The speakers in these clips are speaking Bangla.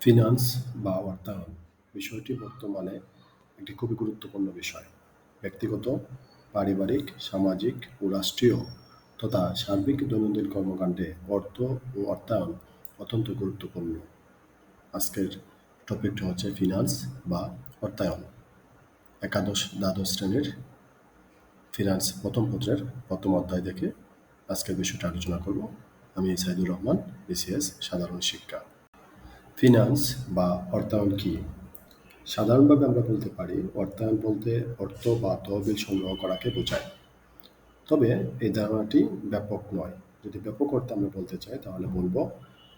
ফিন্যান্স বা অর্থায়ন বিষয়টি বর্তমানে একটি খুবই গুরুত্বপূর্ণ বিষয়। ব্যক্তিগত, পারিবারিক, সামাজিক ও রাষ্ট্রীয় তথা সার্বিক দৈনন্দিন কর্মকাণ্ডে অর্থ ও অর্থায়ন অত্যন্ত গুরুত্বপূর্ণ। আজকের টপিকটা হচ্ছে ফিনান্স বা অর্থায়ন একাদশ, দ্বাদশ শ্রেণির ফিনান্স প্রথম পত্রের প্রথম অধ্যায় দেখে আজকের বিষয়টা আলোচনা করব। আমি সাইদুর রহমান বিসিএস সাধারণ শিক্ষা। ফিনান্স বা অর্থায়ন কি? সাধারণভাবে আমরা বলতে পারি, অর্থায়ন বলতে অর্থ বা তহবিল সংগ্রহ করাকে বোঝায়। তবে এই ধারণাটি ব্যাপক নয়। যদি ব্যাপক অর্থে আমরা বলতে চাই, তাহলে বলব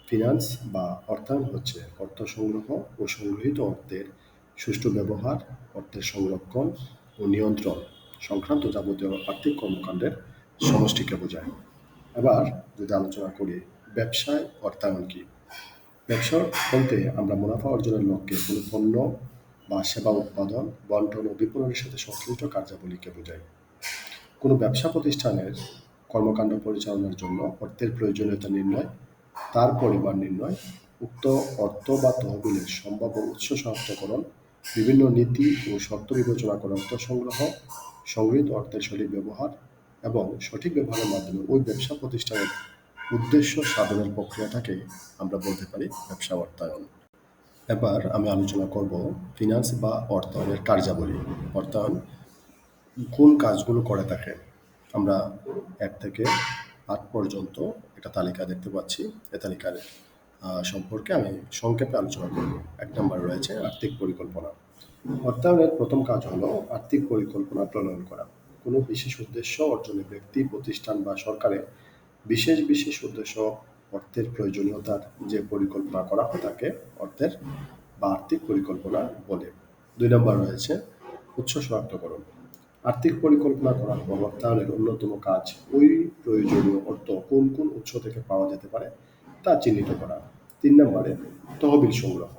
ফিনান্স বা অর্থায়ন হচ্ছে অর্থ সংগ্রহ ও সংগৃহীত অর্থের সুষ্ঠু ব্যবহার, অর্থের সংরক্ষণ ও নিয়ন্ত্রণ সংক্রান্ত যাবতীয় আর্থিক কর্মকাণ্ডের সমষ্টিকে বোঝায়। এবার যদি আলোচনা করি, ব্যবসায় অর্থায়ন কি? ব্যবসা বলতে আমরা মুনাফা অর্জনের লক্ষ্যে কোনো পণ্য বা সেবা উৎপাদন, বন্টন ও বিপণনের সাথে সংশ্লিষ্ট কার্যাবলীকে বোঝায় কোনো ব্যবসা প্রতিষ্ঠানের কর্মকাণ্ড পরিচালনার জন্য অর্থের প্রয়োজনীয়তা নির্ণয়, তার পরিমাণ নির্ণয়, উক্ত অর্থ বা তহবিলের সম্ভাব্য উৎস শনাক্তকরণ, বিভিন্ন নীতি ও শর্ত বিবেচনা করে অর্থ সংগ্রহ, সংগৃহীত অর্থের সঠিক ব্যবহার এবং সঠিক ব্যবহারের মাধ্যমে ওই ব্যবসা প্রতিষ্ঠানের উদ্দেশ্য সাধনের প্রক্রিয়াটাকে আমরা বলতে পারি ব্যবসা অর্থায়ন। এবার আমি আলোচনা করব ফিনান্স বা অর্থায়নের কার্যাবলী। অর্থায়ন কোন কাজগুলো করে থাকে? আমরা এক থেকে আট পর্যন্ত একটা তালিকা দেখতে পাচ্ছি। এ তালিকার সম্পর্কে আমি সংক্ষেপে আলোচনা করব। এক নম্বর রয়েছে আর্থিক পরিকল্পনা। অর্থায়নের প্রথম কাজ হলো আর্থিক পরিকল্পনা প্রণয়ন করা। কোনো বিশেষ উদ্দেশ্য অর্জনে ব্যক্তি, প্রতিষ্ঠান বা সরকারের বিশেষ বিশেষ উদ্দেশ্য অর্থের প্রয়োজনীয়তার যে পরিকল্পনা করা হয় তাকে অর্থের বা আর্থিক পরিকল্পনা বলে। দুই নম্বর রয়েছে উৎস শনাক্তকরণ। আর্থিক পরিকল্পনা করার পর অর্থায়নের অন্যতম কাজ ওই প্রয়োজনীয় অর্থ কোন কোন উৎস থেকে পাওয়া যেতে পারে তা চিহ্নিত করা। তিন নম্বরে তহবিল সংগ্রহ।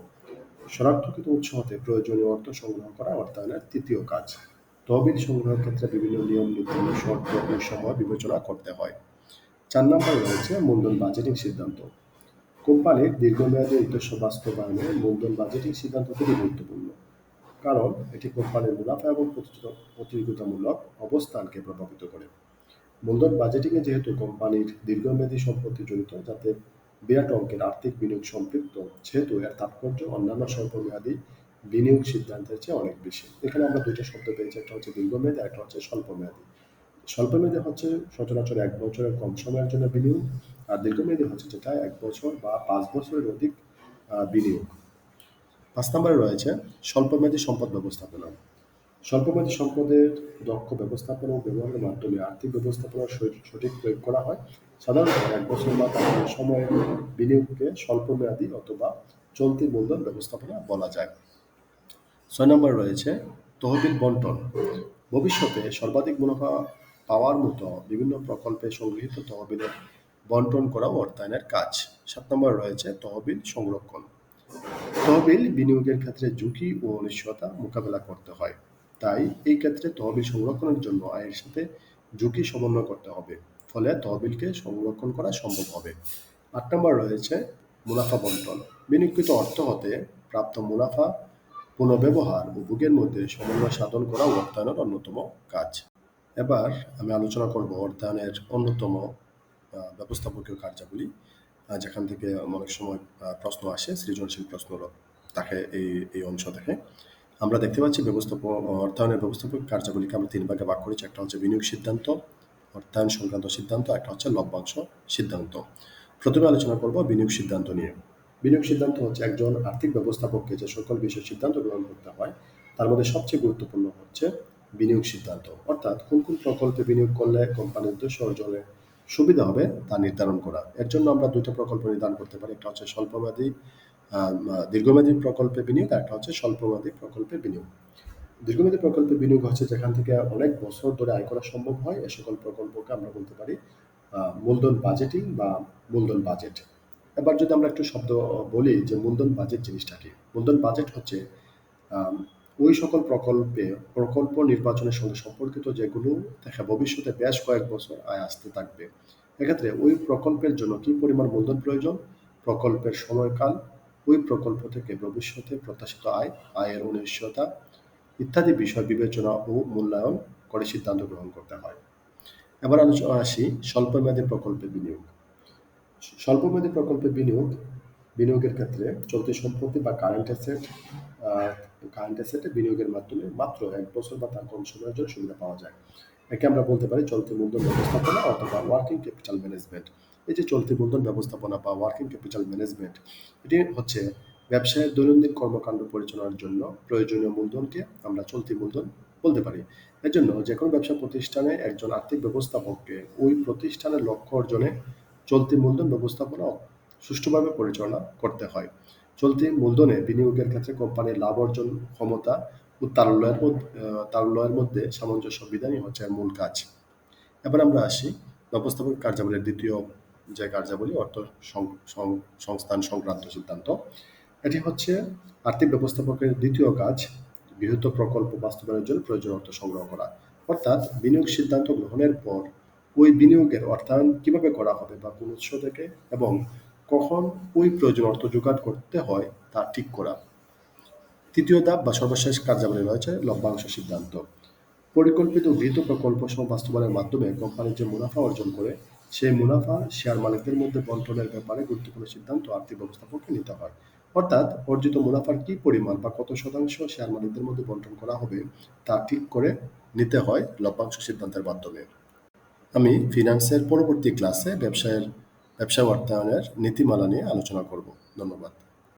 শনাক্তকৃত উৎস হতে প্রয়োজনীয় অর্থ সংগ্রহ করা অর্থায়নের তৃতীয় কাজ। তহবিল সংগ্রহের ক্ষেত্রে বিভিন্ন নিয়ম নীতি শর্ত সময় বিবেচনা করতে হয়। চার নম্বরে রয়েছে মূলধন বাজেটিং সিদ্ধান্ত। কোম্পানির দীর্ঘমেয়াদী উদ্দেশ্য বাস্তবায়নে মূলধন বাজেটিং সিদ্ধান্ত খুবই গুরুত্বপূর্ণ। কারণ এটি কোম্পানির মুনাফা এবং প্রতিযোগিতামূলক অবস্থানকে প্রভাবিত করে। মূলধন বাজেটিংয়ে যেহেতু কোম্পানির দীর্ঘমেয়াদী সম্পত্তি জড়িত, যাতে বিরাট অঙ্কের আর্থিক বিনিয়োগ সম্পৃক্ত, সেহেতু এর তাৎপর্য অন্যান্য স্বল্পমেয়াদী বিনিয়োগ সিদ্ধান্তের চেয়ে অনেক বেশি। এখানে আমরা দুইটা শব্দ পেয়েছি, একটা হচ্ছে দীর্ঘমেয়াদী একটা হচ্ছে স্বল্পমেয়াদী। স্বল্পমেয়াদী হচ্ছে সচরাচর এক বছরের কম সময়ের জন্য বিনিয়োগ, আর দীর্ঘমেয়াদী হচ্ছে যেটা এক বছর বা পাঁচ বছরের অধিক বিনিয়োগ। পাঁচ নম্বরে রয়েছে স্বল্পমেয়াদী সম্পদ ব্যবস্থাপনা। স্বল্পমেয়াদী সম্পদের দক্ষ ব্যবস্থাপনা ও ব্যবহারের মাধ্যমে আর্থিক ব্যবস্থাপনা সঠিক প্রয়োগ করা হয়। সাধারণত এক বছর বা তার কম সময়ের বিনিয়োগকে স্বল্পমেয়াদী অথবা চলতি মূলধন ব্যবস্থাপনা বলা যায়। ছয় নম্বর রয়েছে তহবিল বন্টন। ভবিষ্যতে সর্বাধিক মুনাফা পাওয়ার মতো বিভিন্ন প্রকল্পে সংগৃহীত তহবিলের বন্টন করা অর্থায়নের কাজ। সাত নম্বর রয়েছে তহবিল সংরক্ষণ। তহবিল বিনিয়োগের ক্ষেত্রে ঝুঁকি ও অনিশ্চয়তা মোকাবেলা করতে হয়। তাই এই ক্ষেত্রে তহবিল সংরক্ষণের জন্য আয়ের সাথে ঝুঁকি সমন্বয় করতে হবে। ফলে তহবিলকে সংরক্ষণ করা সম্ভব হবে। আট নম্বর রয়েছে মুনাফা বন্টন। বিনিয়োগকৃত অর্থ হতে প্রাপ্ত মুনাফা পুনঃব্যবহার ও ভোগের মধ্যে সমন্বয় সাধন করা অর্থায়নের অন্যতম কাজ। এবার আমি আলোচনা করব অর্থায়নের অন্যতম ব্যবস্থাপকীয় কার্যাবলী যেখান থেকে অনেক সময় প্রশ্ন আসে, সৃজনশীল প্রশ্ন তাকে এই এই অংশ থেকে আমরা দেখতে পাচ্ছি ব্যবস্থাপক অর্থায়নের ব্যবস্থাপক কার্যাবলীকে আমরা তিন ভাগে ভাগ করেছি। একটা হচ্ছে বিনিয়োগ সিদ্ধান্ত, অর্থায়ন সংক্রান্ত সিদ্ধান্ত একটা হচ্ছে লভ্যাংশ সিদ্ধান্ত। প্রথমে আলোচনা করব বিনিয়োগ সিদ্ধান্ত নিয়ে। বিনিয়োগ সিদ্ধান্ত হচ্ছে একজন আর্থিক ব্যবস্থাপককে যে সকল বিষয়ে সিদ্ধান্ত গ্রহণ করতে হয়, তার মধ্যে সবচেয়ে গুরুত্বপূর্ণ হচ্ছে বিনিয়োগ সিদ্ধান্ত। অর্থাৎ কোন কোন প্রকল্পে বিনিয়োগ করলে কোম্পানির উদ্দেশ্য অর্জনে সুবিধা হবে তা নির্ধারণ করা। এর জন্য আমরা দুইটা প্রকল্প নির্ধারণ করতে পারি। একটা হচ্ছে স্বল্পমেয়াদী দীর্ঘমেয়াদী প্রকল্পে বিনিয়োগ, আর একটা হচ্ছে স্বল্পমেয়াদী প্রকল্পে বিনিয়োগ। দীর্ঘমেয়াদী প্রকল্পে বিনিয়োগ হচ্ছে যেখান থেকে অনেক বছর ধরে আয় করা সম্ভব হয়। এ সকল প্রকল্পকে আমরা বলতে পারি মূলধন বাজেটিং বা মূলধন বাজেট। এবার যদি আমরা একটু শব্দ বলি যে মূলধন বাজেট জিনিসটা কি? মূলধন বাজেট হচ্ছে ওই সকল প্রকল্পে, প্রকল্প নির্বাচনের সঙ্গে সম্পর্কিত যেগুলো দেখা ভবিষ্যতে বেশ কয়েক বছর আয় আসতে থাকবে, এক্ষেত্রে ওই প্রকল্পের জন্য কি পরিমাণ মূলধন প্রয়োজন, প্রকল্পের সময়কাল, ওই প্রকল্প থেকে ভবিষ্যতে প্রত্যাশিত আয়, আয়ের অনিশ্চয়তা ইত্যাদি বিষয় বিবেচনা ও মূল্যায়ন করে সিদ্ধান্ত গ্রহণ করতে হয়। এবার আলোচনা আসি স্বল্পমেয়াদী প্রকল্পে বিনিয়োগ। স্বল্পমেয়াদী প্রকল্পে বিনিয়োগ, বিনিয়োগের ক্ষেত্রে চলতি সম্পত্তি বা কারেন্ট অ্যাসেট কারেন্ট অ্যাসেটে বিনিয়োগের মাধ্যমে মাত্র এক বছর বা তার কম সময়ের জন্য সুবিধা পাওয়া যায়। একে আমরা বলতে পারি চলতি মূলধন ব্যবস্থাপনা অথবা ওয়ার্কিং ক্যাপিটাল ম্যানেজমেন্ট এই যে চলতি মূলধন ব্যবস্থাপনা বা ওয়ার্কিং ক্যাপিটাল ম্যানেজমেন্ট এটি হচ্ছে ব্যবসায়ের দৈনন্দিন কর্মকাণ্ড পরিচালনার জন্য প্রয়োজনীয় মূলধনকে আমরা চলতি মূলধন বলতে পারি। এর জন্য যে কোনো ব্যবসা প্রতিষ্ঠানে একজন আর্থিক ব্যবস্থাপককে ওই প্রতিষ্ঠানের লক্ষ্য অর্জনে চলতি মূলধন ব্যবস্থাপনা সুষ্ঠুভাবে পরিচালনা করতে হয়। চলতি মূলধনে বিনিয়োগের ক্ষেত্রে কোম্পানির লাভ অর্জন ক্ষমতা ও তারল্যের তারল্যের মধ্যে সামঞ্জস্য বিধানই হচ্ছে মূল কাজ। এবার আমরা আসি ব্যবস্থাপক কার্যাবলীর দ্বিতীয় যে কার্যাবলী, অর্থ সংস্থান সংক্রান্ত সিদ্ধান্ত। এটি হচ্ছে আর্থিক ব্যবস্থাপকের দ্বিতীয় কাজ, বৃহৎ প্রকল্প বাস্তবায়নের জন্য প্রয়োজন অর্থ সংগ্রহ করা। অর্থাৎ বিনিয়োগ সিদ্ধান্ত গ্রহণের পর ওই বিনিয়োগের অর্থায়ন কীভাবে করা হবে বা কোন উৎস থেকে এবং কখন ওই প্রয়োজন অর্থ জোগাড় করতে হয় তা ঠিক করা। তৃতীয় ধাপ বা সর্বশেষ কার্যাবলী রয়েছে লভ্যাংশ সিদ্ধান্ত। পরিকল্পিত গৃহীত প্রকল্প বাস্তবায়নের মাধ্যমে কোম্পানি যে মুনাফা অর্জন করে, সেই মুনাফা শেয়ার মালিকদের মধ্যে বন্টনের ব্যাপারে গুরুত্বপূর্ণ সিদ্ধান্ত আর্থিক ব্যবস্থাপককে নিতে হয়। অর্থাৎ অর্জিত মুনাফার কি পরিমাণ বা কত শতাংশ শেয়ার মালিকদের মধ্যে বন্টন করা হবে তা ঠিক করে নিতে হয় লভ্যাংশ সিদ্ধান্তের মাধ্যমে। আমি ফিনান্সের পরবর্তী ক্লাসে ব্যবসায়ের ব্যবসা অর্থায়নের নীতিমালা নিয়ে আলোচনা করব। ধন্যবাদ।